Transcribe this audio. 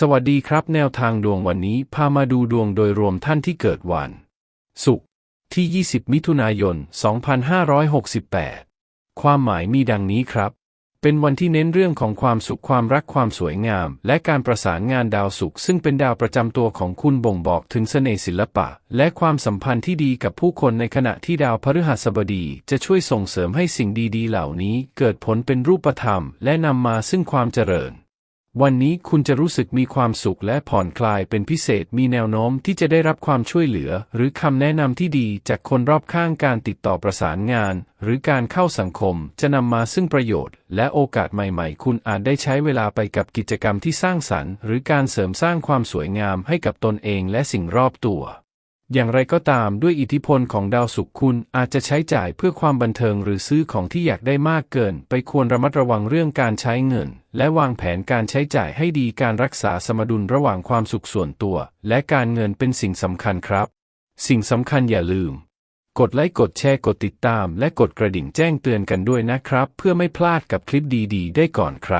สวัสดีครับแนวทางดวงวันนี้พามาดูดวงโดยรวมท่านที่เกิดวัน ศุกร์ที่ 20 มิถุนายน 2568 ความหมายมีดังนี้ครับ เป็นวันที่เน้นเรื่องของความสุขความรักความสวยงาม และการประสานงานดาวศุกร์ซึ่งเป็นดาวประจำตัวของคุณบ่งบอกถึงเสน่ห์ศิลปะ และความสัมพันธ์ที่ดีกับผู้คนในขณะที่ดาวพฤหัสบดีจะช่วยส่งเสริมให้สิ่งดีๆ เหล่านี้เกิดผลเป็นรูปธรรม และนำมาซึ่งความเจริญ วันนี้คุณจะรู้สึกมีความสุขและผ่อนคลายเป็นพิเศษมีแนวโน้มที่จะได้รับความช่วยเหลือ หรือคำแนะนำที่ดีจากคนรอบข้างการติดต่อประสานงาน หรือการเข้าสังคมจะนำมาซึ่งประโยชน์ และโอกาสใหม่ๆ คุณอาจได้ใช้เวลาไปกับกิจกรรมที่สร้างสรรค์ หรือการเสริมสร้างความสวยงามให้กับตนเองและสิ่งรอบตัว อย่างไรก็ตามด้วยอิทธิพลของดาวศุกร์คุณอาจจะใช้จ่ายเพื่อความบันเทิงหรือซื้อของที่อยากได้มากเกิน ไปควรระมัดระวังเรื่องการใช้เงิน และวางแผนการใช้จ่ายให้ดีการรักษาสมดุลระหว่างความสุขส่วนตัว และการเงินเป็นสิ่งสำคัญครับ สิ่งสำคัญอย่าลืม กดไลค์กดแชร์กดติดตาม และกดกระดิ่งแจ้งเตือนกันด้วยนะครับ เพื่อไม่พลาดกับคลิปดี ๆ ได้ก่อนใคร